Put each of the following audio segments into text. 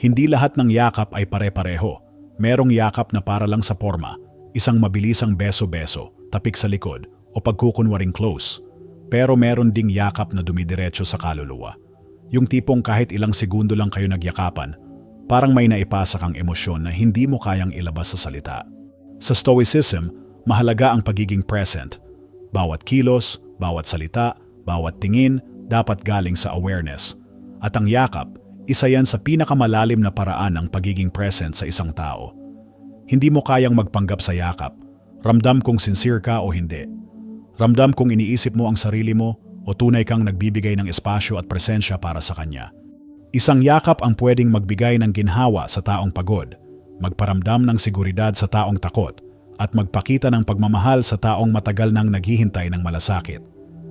Hindi lahat ng yakap ay pare-pareho. Merong yakap na para lang sa forma, isang mabilisang beso-beso, tapik sa likod, o pagkukunwaring close. Pero meron ding yakap na dumidiretso sa kaluluwa. Yung tipong kahit ilang segundo lang kayo nagyakapan, parang may naipasa kang emosyon na hindi mo kayang ilabas sa salita. Sa Stoicism, mahalaga ang pagiging present. Bawat kilos, bawat salita, bawat tingin, dapat galing sa awareness. At ang yakap, isa yan sa pinakamalalim na paraan ng pagiging present sa isang tao. Hindi mo kayang magpanggap sa yakap. Ramdam kung sincere ka o hindi. Ramdam kung iniisip mo ang sarili mo o tunay kang nagbibigay ng espasyo at presensya para sa kanya. Isang yakap ang pwedeng magbigay ng ginhawa sa taong pagod, magparamdam ng seguridad sa taong takot, at magpakita ng pagmamahal sa taong matagal nang naghihintay ng malasakit.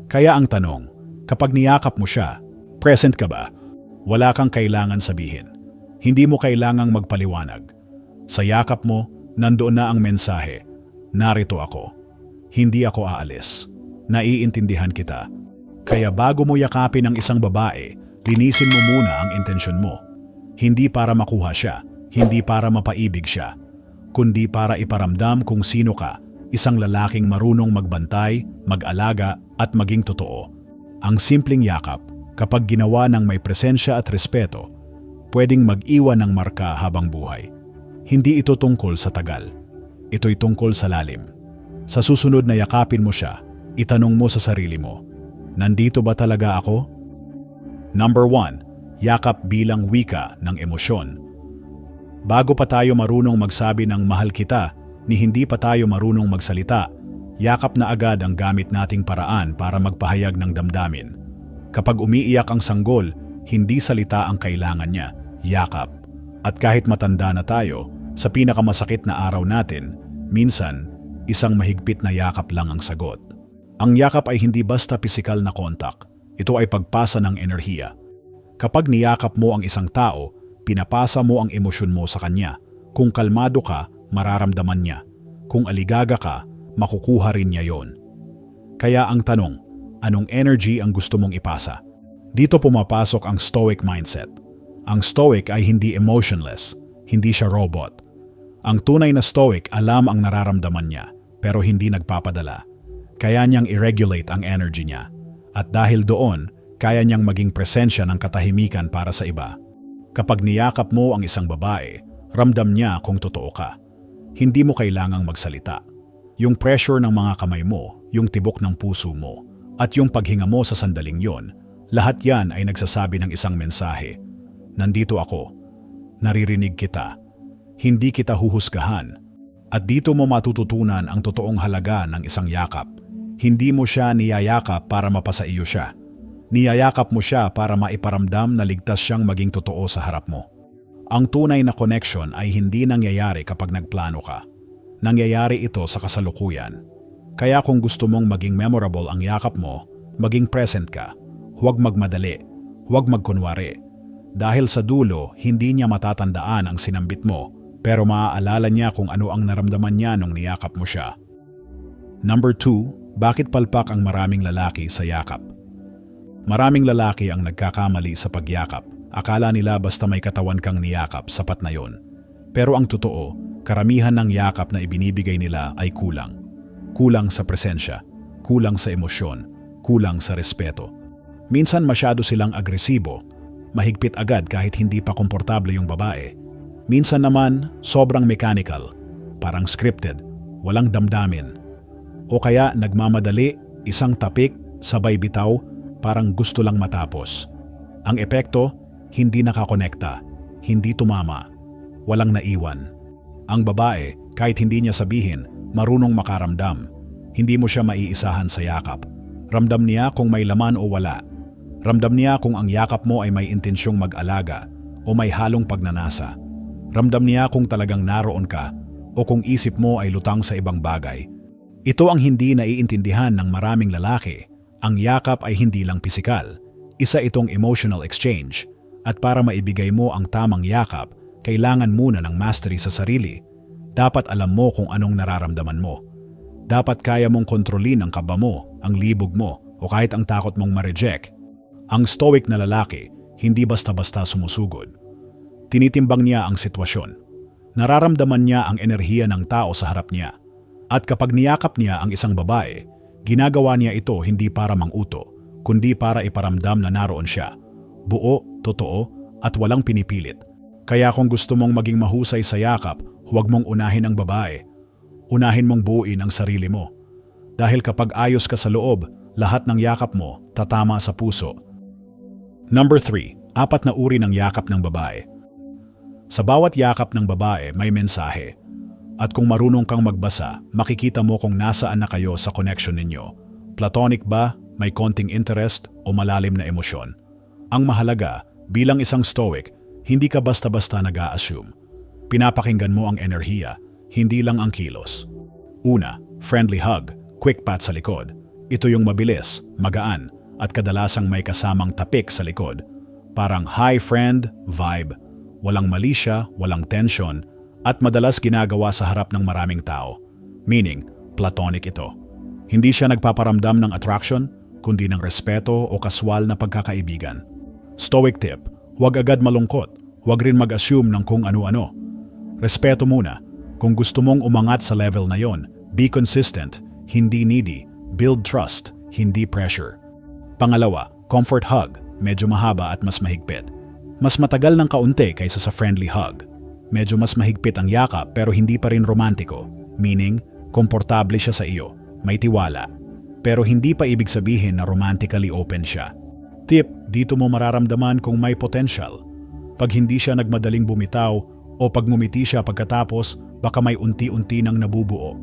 Kaya ang tanong, kapag niyakap mo siya, present ka ba? Wala kang kailangan sabihin. Hindi mo kailangang magpaliwanag. Sa yakap mo, nandoon na ang mensahe. Narito ako. Hindi ako aalis. Naiintindihan kita. Kaya bago mo yakapin ang isang babae, linisin mo muna ang intensyon mo. Hindi para makuha siya, hindi para mapaibig siya, kundi para iparamdam kung sino ka, isang lalaking marunong magbantay, mag-alaga at maging totoo. Ang simpleng yakap, kapag ginawa ng may presensya at respeto, pwedeng mag-iwan ng marka habang buhay. Hindi ito tungkol sa tagal. Ito'y tungkol sa lalim. Sa susunod na yakapin mo siya, itanong mo sa sarili mo, nandito ba talaga ako? Number 1. Yakap bilang wika ng emosyon. Bago pa tayo marunong magsabi ng mahal kita, ni hindi pa tayo marunong magsalita, yakap na agad ang gamit nating paraan para magpahayag ng damdamin. Kapag umiiyak ang sanggol, hindi salita ang kailangan niya, yakap. At kahit matanda na tayo, sa pinakamasakit na araw natin, minsan, isang mahigpit na yakap lang ang sagot. Ang yakap ay hindi basta pisikal na kontak, ito ay pagpasa ng enerhiya. Kapag niyakap mo ang isang tao, pinapasa mo ang emosyon mo sa kanya. Kung kalmado ka, mararamdaman niya. Kung aligaga ka, makukuha rin niya yon. Kaya ang tanong, anong energy ang gusto mong ipasa? Dito pumapasok ang stoic mindset. Ang stoic ay hindi emotionless, hindi siya robot. Ang tunay na stoic alam ang nararamdaman niya, pero hindi nagpapadala. Kaya niyang i-regulate ang energy niya. At dahil doon, kaya niyang maging presensya ng katahimikan para sa iba. Kapag niyakap mo ang isang babae, ramdam niya kung totoo ka. Hindi mo kailangang magsalita. Yung pressure ng mga kamay mo, yung tibok ng puso mo, at yung paghinga mo sa sandaling yon, lahat yan ay nagsasabi ng isang mensahe. Nandito ako. Naririnig kita. Hindi kita huhusgahan. At dito mo matututunan ang totoong halaga ng isang yakap. Hindi mo siya niyayakap para mapasaiyo siya. Niyayakap mo siya para maiparamdam na ligtas siyang maging totoo sa harap mo. Ang tunay na connection ay hindi nangyayari kapag nagplano ka. Nangyayari ito sa kasalukuyan. Kaya kung gusto mong maging memorable ang yakap mo, maging present ka. Huwag magmadali. Huwag magkunwari. Dahil sa dulo, hindi niya matatandaan ang sinambit mo, pero maaalala niya kung ano ang naramdaman niya nung niyakap mo siya. Number 2, bakit palpak ang maraming lalaki sa yakap? Maraming lalaki ang nagkakamali sa pagyakap. Akala nila basta may katawan kang niyakap, sapat na yon. Pero ang totoo, karamihan ng yakap na ibinibigay nila ay kulang. Kulang sa presensya, kulang sa emosyon, kulang sa respeto. Minsan masyado silang agresibo, mahigpit agad kahit hindi pa komportable yung babae. Minsan naman, sobrang mechanical, parang scripted, walang damdamin. O kaya nagmamadali, isang tapik, sabay bitaw, parang gusto lang matapos. Ang epekto, hindi nakakonekta, hindi tumama, walang naiwan. Ang babae, kahit hindi niya sabihin, marunong makaramdam. Hindi mo siya maiisahan sa yakap. Ramdam niya kung may laman o wala. Ramdam niya kung ang yakap mo ay may intensyong mag-alaga o may halong pagnanasa. Ramdam niya kung talagang naroon ka o kung isip mo ay lutang sa ibang bagay. Ito ang hindi naiintindihan ng maraming lalaki. Ang yakap ay hindi lang pisikal. Isa itong emotional exchange. At para maibigay mo ang tamang yakap, kailangan muna ng mastery sa sarili. Dapat alam mo kung anong nararamdaman mo. Dapat kaya mong kontrolin ang kaba mo, ang libog mo, o kahit ang takot mong ma-reject. Ang stoic na lalaki, hindi basta-basta sumusugod. Tinitimbang niya ang sitwasyon. Nararamdaman niya ang enerhiya ng tao sa harap niya. At kapag niyakap niya ang isang babae, ginagawa niya ito hindi para manguto, kundi para iparamdam na naroon siya. Buo, totoo, at walang pinipilit. Kaya kung gusto mong maging mahusay sa yakap, huwag mong unahin ang babae. Unahin mong buuin ang sarili mo. Dahil kapag ayos ka sa loob, lahat ng yakap mo tatama sa puso. Number 3. Apat na uri ng yakap ng babae. Sa bawat yakap ng babae may mensahe. At kung marunong kang magbasa, makikita mo kung nasaan na kayo sa connection ninyo. Platonic ba, may konting interest o malalim na emosyon? Ang mahalaga, bilang isang stoic, hindi ka basta-basta nag assume Pinapakinggan mo ang enerhiya, hindi lang ang kilos. Una, friendly hug, quick pat sa likod. Ito yung mabilis, magaan, at kadalasang may kasamang tapik sa likod. Parang hi friend vibe. Walang mali siya, walang tension, at madalas ginagawa sa harap ng maraming tao. Meaning, platonic ito. Hindi siya nagpaparamdam ng attraction, kundi ng respeto o kaswal na pagkakaibigan. Stoic tip, huwag agad malungkot, huwag rin mag-assume ng kung ano-ano. Respeto muna. Kung gusto mong umangat sa level na yon, be consistent, hindi needy, build trust, hindi pressure. Pangalawa, comfort hug, medyo mahaba at mas mahigpit. Mas matagal ng kaunti kaysa sa friendly hug. Medyo mas mahigpit ang yakap pero hindi pa rin romantiko, meaning, komportable siya sa iyo, may tiwala. Pero hindi pa ibig sabihin na romantically open siya. Tip, dito mo mararamdaman kung may potential. Pag hindi siya nagmadaling bumitaw o pag ngumiti siya pagkatapos, baka may unti-unti nang nabubuo.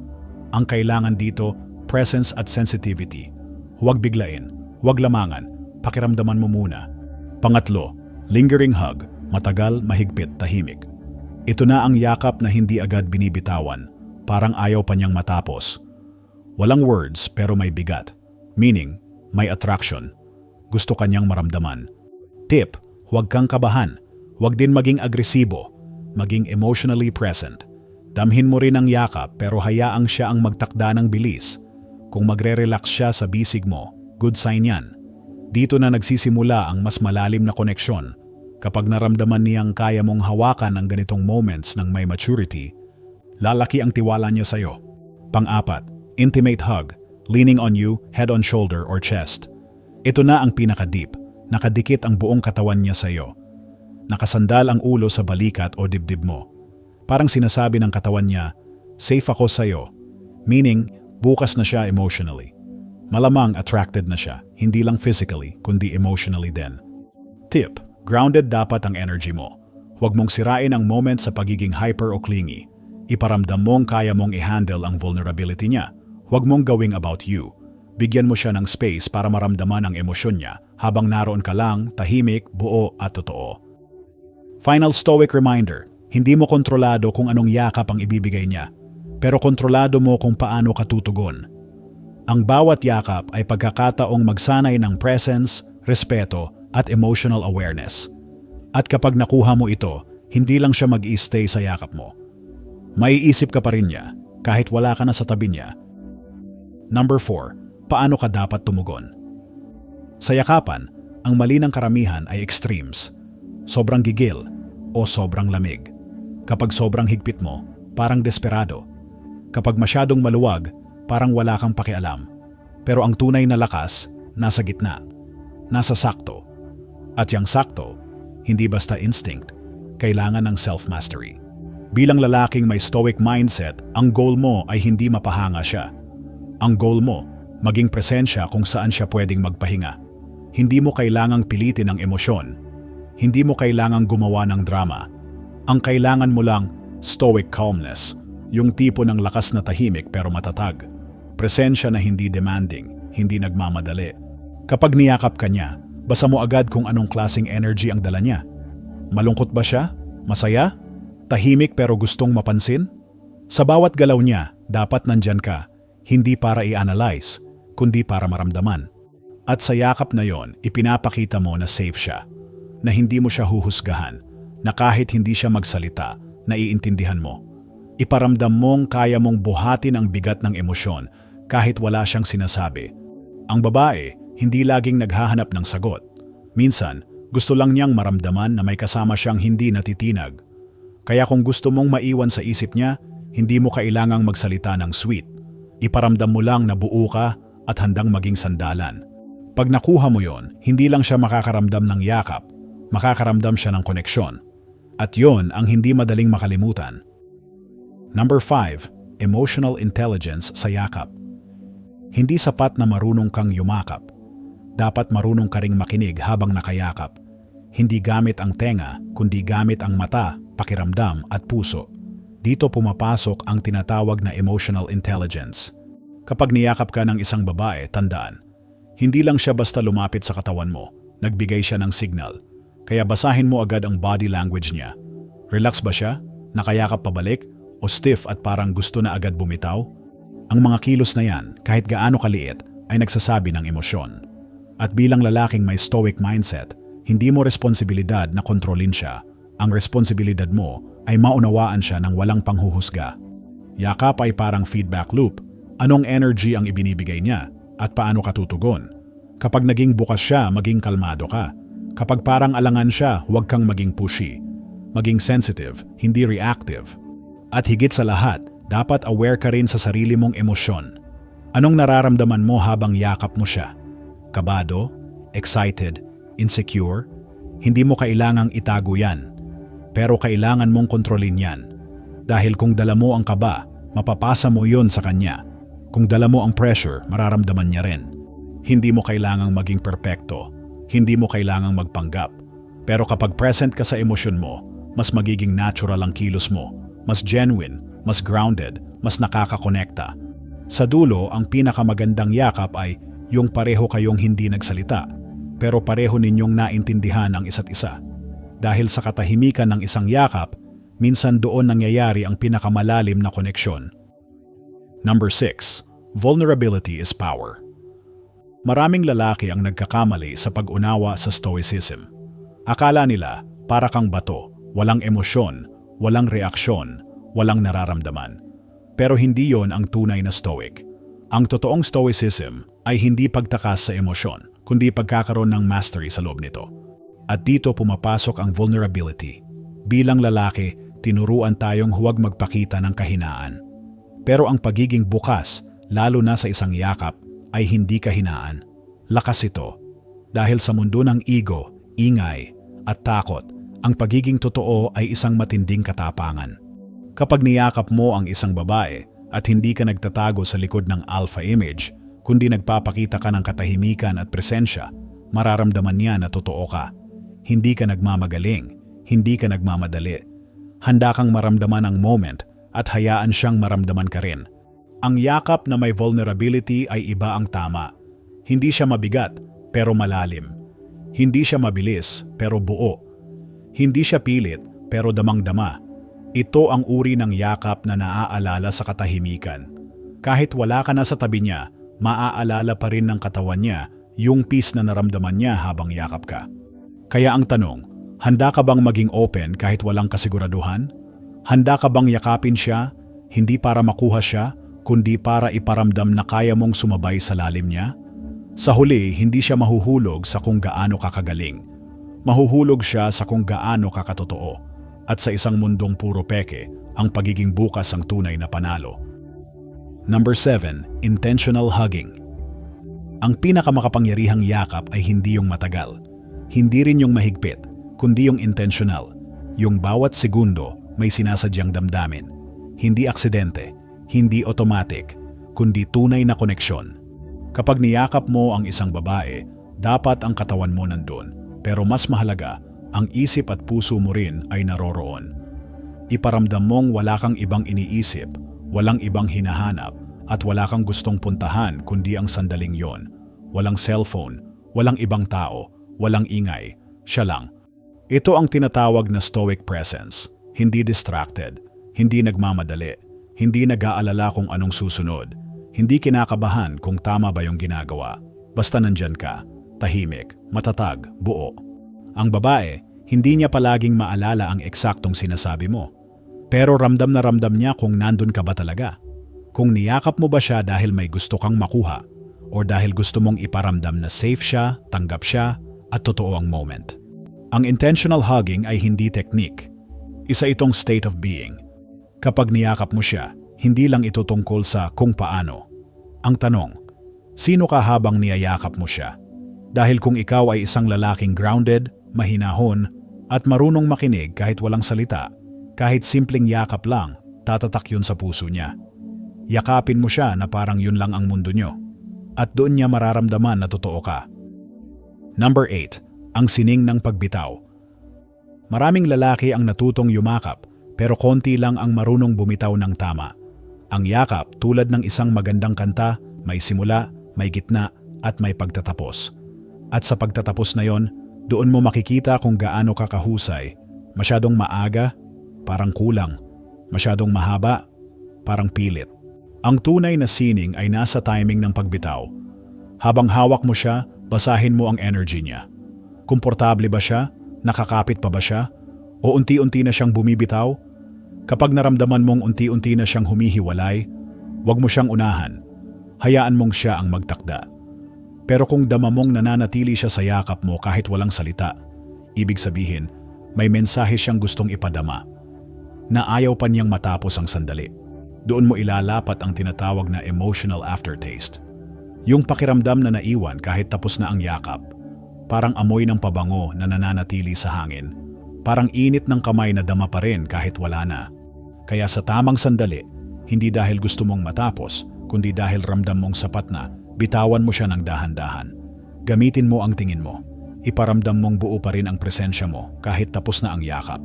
Ang kailangan dito, presence at sensitivity. Huwag biglain, huwag lamangan, pakiramdaman mo muna. Pangatlo, lingering hug, matagal, mahigpit, tahimik. Ito na ang yakap na hindi agad binibitawan, parang ayaw pa niyang matapos. Walang words pero may bigat, meaning may attraction. Gusto kanyang maramdaman. Tip, huwag kang kabahan, huwag din maging agresibo, maging emotionally present. Damhin mo rin ang yakap pero hayaang siya ang magtakda ng bilis. Kung magre-relax siya sa bisig mo, good sign yan. Dito na nagsisimula ang mas malalim na koneksyon. Kapag naramdaman niyang kaya mong hawakan ang ganitong moments ng may maturity, lalaki ang tiwala niya sa'yo. Pang-apat, intimate hug, leaning on you, head on shoulder or chest. Ito na ang pinaka-deep, nakadikit ang buong katawan niya sa'yo nakasandal ang ulo sa balikat o dibdib mo. Parang sinasabi ng katawan niya, safe ako sa'yo, meaning bukas na siya emotionally. Malamang attracted na siya, hindi lang physically, kundi emotionally din. Tip, grounded dapat ang energy mo. Huwag mong sirain ang moment sa pagiging hyper o clingy. Iparamdam mong kaya mong i-handle ang vulnerability niya. Huwag mong gawing about you. Bigyan mo siya ng space para maramdaman ang emosyon niya habang naroon ka lang, tahimik, buo at totoo. Final stoic reminder, hindi mo kontrolado kung anong yakap ang ibibigay niya, pero kontrolado mo kung paano ka tutugon. Ang bawat yakap ay pagkakataong magsanay ng presence, respeto, at emotional awareness. At kapag nakuha mo ito, hindi lang siya mag-i-stay sa yakap mo. Maiisip ka pa rin niya kahit wala ka na sa tabi niya. Number 4. Paano ka dapat tumugon? Sa yakapan, ang mali ng karamihan ay extremes. Sobrang gigil, o sobrang lamig. Kapag sobrang higpit mo, parang desperado. Kapag masyadong maluwag, parang wala kang pakialam. Pero ang tunay na lakas, nasa gitna. Nasa sakto. At yung sakto, hindi basta instinct, kailangan ng self-mastery. Bilang lalaking may stoic mindset, ang goal mo ay hindi mapahanga siya. Ang goal mo, maging presensya kung saan siya pwedeng magpahinga. Hindi mo kailangang pilitin ang emosyon, hindi mo kailangang gumawa ng drama. Ang kailangan mo lang, stoic calmness, yung tipo ng lakas na tahimik pero matatag. Presensya na hindi demanding, hindi nagmamadali. Kapag niyakap ka niya, basa mo agad kung anong klasing energy ang dala niya. Malungkot ba siya? Masaya? Tahimik pero gustong mapansin? Sa bawat galaw niya, dapat nandyan ka, hindi para i-analyze, kundi para maramdaman. At sa yakap na yon, ipinapakita mo na safe siya na hindi mo siya huhusgahan, na kahit hindi siya magsalita, naiintindihan mo. Iparamdam mong kaya mong buhatin ang bigat ng emosyon kahit wala siyang sinasabi. Ang babae, hindi laging naghahanap ng sagot. Minsan, Gusto lang niyang maramdaman na may kasama siyang hindi natitinag. Kaya kung gusto mong maiwan sa isip niya, hindi mo kailangang magsalita ng sweet. Iparamdam mo lang na buo ka at handang maging sandalan. Pag nakuha mo yon, hindi lang siya makakaramdam ng yakap, makakaramdam siya ng koneksyon. At yon ang hindi madaling makalimutan. Number 5. Emotional intelligence sa yakap. Hindi sapat na marunong kang yumakap. Dapat marunong ka ring makinig habang nakayakap. Hindi gamit ang tenga, kundi gamit ang mata, pakiramdam at puso. Dito pumapasok ang tinatawag na emotional intelligence. Kapag niyakap ka ng isang babae, tandaan, hindi lang siya basta lumapit sa katawan mo, nagbigay siya ng signal. Kaya basahin mo agad ang body language niya. Relax ba siya? Nakayakap pabalik? O stiff at parang gusto na agad bumitaw? Ang mga kilos na yan, kahit gaano kaliit, ay nagsasabi ng emosyon. At bilang lalaking may stoic mindset, hindi mo responsibilidad na kontrolin siya. Ang responsibilidad mo ay maunawaan siya ng walang panghuhusga. Yakap ay parang feedback loop. Anong energy ang ibinibigay niya at paano ka tutugon? Kapag naging bukas siya, maging kalmado ka. Kapag parang alangan siya, huwag kang maging pushy. Maging sensitive, hindi reactive. At higit sa lahat, dapat aware ka rin sa sarili mong emosyon. Anong nararamdaman mo habang yakap mo siya? Kabado? Excited? Insecure? Hindi mo kailangang itago yan. Pero kailangan mong kontrolin yan. Dahil kung dala mo ang kaba, mapapasa mo yon sa kanya. Kung dala mo ang pressure, mararamdaman niya rin. Hindi mo kailangang maging perpekto. Hindi mo kailangang magpanggap. Pero kapag present ka sa emosyon mo, mas magiging natural ang kilos mo. Mas genuine, mas grounded, mas nakakakonekta. Sa dulo, ang pinakamagandang yakap ay yung pareho kayong hindi nagsalita, pero pareho ninyong naintindihan ang isa't isa. Dahil sa katahimikan ng isang yakap, minsan doon nangyayari ang pinakamalalim na koneksyon. Number 6. Vulnerability is power. Maraming lalaki ang nagkakamali sa pag-unawa sa stoicism. Akala nila para kang bato, walang emosyon, walang reaksyon, walang nararamdaman. Pero hindi yon ang tunay na stoic. Ang totoong stoicism ay hindi pagtakas sa emosyon, kundi pagkakaroon ng mastery sa loob nito. At dito pumapasok ang vulnerability. Bilang lalaki, tinuruan tayong huwag magpakita ng kahinaan. Pero ang pagiging bukas, lalo na sa isang yakap, ay hindi kahinaan. Lakas ito. Dahil sa mundo ng ego, ingay, at takot, ang pagiging totoo ay isang matinding katapangan. Kapag niyakap mo ang isang babae at hindi ka nagtatago sa likod ng alpha image, kundi nagpapakita ka ng katahimikan at presensya, mararamdaman niya na totoo ka. Hindi ka nagmamagaling, hindi ka nagmamadali. Handa kang maramdaman ang moment at hayaan siyang maramdaman ka rin. Ang yakap na may vulnerability ay iba ang tama. Hindi siya mabigat, pero malalim. Hindi siya mabilis, pero buo. Hindi siya pilit, pero damang-dama. Ito ang uri ng yakap na naaalala sa katahimikan. Kahit wala ka na sa tabi niya, maaalala pa rin ng katawan niya yung peace na naramdaman niya habang yakap ka. Kaya ang tanong, handa ka bang maging open kahit walang kasiguraduhan? Handa ka bang yakapin siya, hindi para makuha siya, kundi para iparamdam na kaya mong sumabay sa lalim niya? Sa huli, hindi siya mahuhulog sa kung gaano kakagaling. Mahuhulog siya sa kung gaano kakatotoo. At sa isang mundong puro peke, ang pagiging bukas ang tunay na panalo. Number 7. Intentional Hugging Ang pinakamakapangyarihang yakap ay hindi yung matagal. Hindi rin yung mahigpit, kundi yung intentional. Yung bawat segundo may sinasadyang damdamin. Hindi aksidente, hindi automatic, kundi tunay na koneksyon. Kapag niyakap mo ang isang babae, dapat ang katawan mo nandun. Pero mas mahalaga, ang isip at puso mo rin ay naroroon. Iparamdam mong wala kang ibang iniisip, walang ibang hinahanap, at wala kang gustong puntahan kundi ang sandaling yon. Walang cellphone, walang ibang tao, walang ingay, siya lang. Ito ang tinatawag na stoic presence, hindi distracted, hindi nagmamadali, hindi nag-aalala kung anong susunod, hindi kinakabahan kung tama ba yung ginagawa. Basta nandyan ka, tahimik, matatag, buo. Ang babae, hindi niya palaging maalala ang eksaktong sinasabi mo. Pero ramdam na ramdam niya kung nandun ka ba talaga. Kung niyakap mo ba siya dahil may gusto kang makuha o dahil gusto mong iparamdam na safe siya, tanggap siya, at totoo ang moment. Ang intentional hugging ay hindi technique. Isa itong state of being. Kapag niyakap mo siya, hindi lang ito tungkol sa kung paano. Ang tanong, sino ka habang niyayakap mo siya? Dahil kung ikaw ay isang lalaking grounded, mahinahon, at marunong makinig kahit walang salita, kahit simpleng yakap lang, tatatak yun sa puso niya. Yakapin mo siya na parang yun lang ang mundo nyo. At doon niya mararamdaman na totoo ka. Number 8. Ang sining ng pagbitaw. Maraming lalaki ang natutong yumakap pero konti lang ang marunong bumitaw ng tama. Ang yakap tulad ng isang magandang kanta, may simula, may gitna at may pagtatapos. At sa pagtatapos na yon, doon mo makikita kung gaano ka kahusay. Masyadong maaga, parang kulang. Masyadong mahaba, parang pilit. Ang tunay na sining ay nasa timing ng pagbitaw. Habang hawak mo siya, basahin mo ang energy niya. Komportable ba siya? Nakakapit pa ba siya? O unti-unti na siyang bumibitaw? Kapag naramdaman mong unti-unti na siyang humihiwalay, huwag mo siyang unahan. Hayaan mong siya ang magtakda. Pero kung dama mong nananatili siya sa yakap mo kahit walang salita, ibig sabihin, may mensahe siyang gustong ipadama na ayaw pa niyang matapos ang sandali. Doon mo ilalapat ang tinatawag na emotional aftertaste. Yung pakiramdam na naiwan kahit tapos na ang yakap. Parang amoy ng pabango na nananatili sa hangin. Parang init ng kamay na dama pa rin kahit wala na. Kaya sa tamang sandali, hindi dahil gusto mong matapos, kundi dahil ramdam mong sapat na, bitawan mo siya ng dahan-dahan. Gamitin mo ang tingin mo. Iparamdam mong buo pa rin ang presensya mo kahit tapos na ang yakap.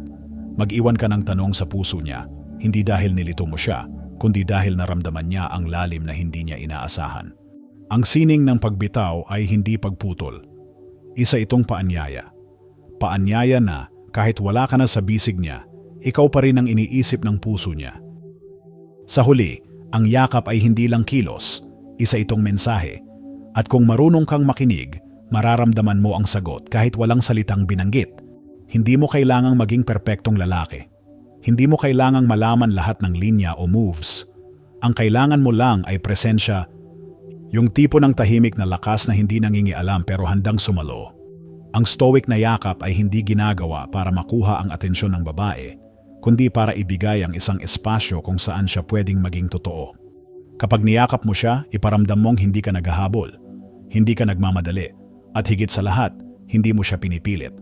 Mag-iwan ka ng tanong sa puso niya, hindi dahil nilito mo siya, kundi dahil naramdaman niya ang lalim na hindi niya inaasahan. Ang sining ng pagbitaw ay hindi pagputol. Isa itong paanyaya. Paanyaya na kahit wala ka na sa bisig niya, ikaw pa rin ang iniisip ng puso niya. Sa huli, ang yakap ay hindi lang kilos, isa itong mensahe. At kung marunong kang makinig, mararamdaman mo ang sagot kahit walang salitang binanggit. Hindi mo kailangang maging perpektong lalaki. Hindi mo kailangang malaman lahat ng linya o moves. Ang kailangan mo lang ay presensya, yung tipo ng tahimik na lakas na hindi nangingialam pero handang sumalo. Ang stoic na yakap ay hindi ginagawa para makuha ang atensyon ng babae, kundi para ibigay ang isang espasyo kung saan siya pwedeng maging totoo. Kapag niyakap mo siya, iparamdam mong hindi ka naghahabol, hindi ka nagmamadali, at higit sa lahat, hindi mo siya pinipilit.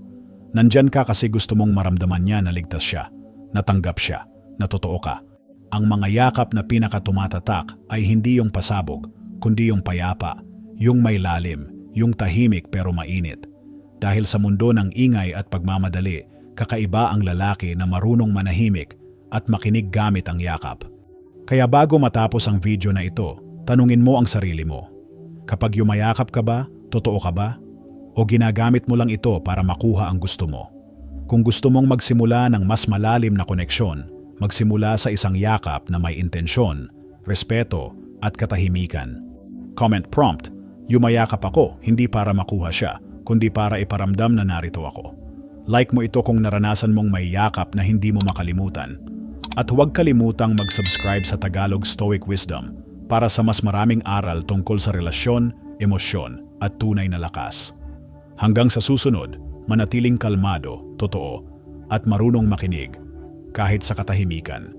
Nandyan ka kasi gusto mong maramdaman niya na ligtas siya, natanggap siya, na totoo ka. Ang mga yakap na pinakatumatatak ay hindi yung pasabog, kundi yung payapa, yung may lalim, yung tahimik pero mainit. Dahil sa mundo ng ingay at pagmamadali, kakaiba ang lalaki na marunong manahimik at makinig gamit ang yakap. Kaya bago matapos ang video na ito, tanungin mo ang sarili mo. Kapag yumayakap ka ba, totoo ka ba? O ginagamit mo lang ito para makuha ang gusto mo? Kung gusto mong magsimula ng mas malalim na koneksyon, magsimula sa isang yakap na may intensyon, respeto at katahimikan. Comment prompt, yumayakap ako hindi para makuha siya, kundi para iparamdam na narito ako. Like mo ito kung naranasan mong may yakap na hindi mo makalimutan. At huwag kalimutang mag-subscribe sa Tagalog Stoic Wisdom para sa mas maraming aral tungkol sa relasyon, emosyon at tunay na lakas. Hanggang sa susunod, manatiling kalmado, totoo, at marunong makinig kahit sa katahimikan.